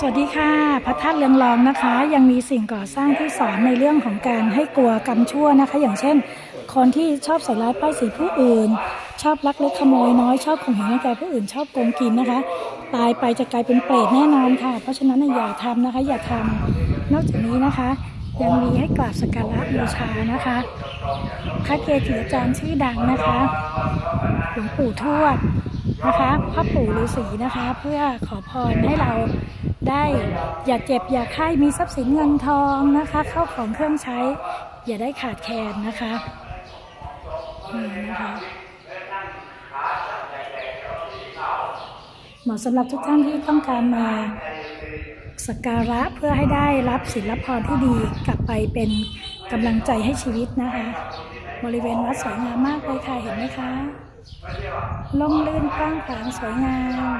สวัสดีค่ะพระธาตุเรืองรองนะคะ ยังมีสิ่งก่อสร้างที่สอนในเรื่องของการให้กลัวกรรมชั่วนะคะ อย่างเช่น คนที่ชอบใส่ร้ายป้ายสีผู้อื่น ชอบลักเล็กขโมยน้อยชอบข่มเหงร่างกายผู้อื่นชอบโกงกินนะคะ ตายไปจะกลายเป็นเปรตแน่นอนค่ะ เพราะฉะนั้นอย่าทำนะคะ อย่าทำนอกจากนี้นะคะ ยังมีให้กราบสักการะบูชานะคะพระเกจิอาจารย์ชื่อดังนะคะ ลวงปู่ทวดนะคะพ่อปู่ฤาษีนะคะ เพื่อขอพรให้เราได้อย่าเจ็บอย่าไข้มีทรัพย์สินเงินทองนะคะเข้าของเครื่องใช้ อย่าได้ขาดแคลนนะคะนี่นะคะเหมาะสำหรับทุกท่านที่ต้องการมาสักการะเพื่อให้ได้รับศิลปพรที่ดีกลับไปเป็นกำลังใจให้ชีวิตนะคะ บริเวณวัดสวยงามมากเลยค่ะ เห็นไหมคะล่มลื่นกว้างขวางสวยงาม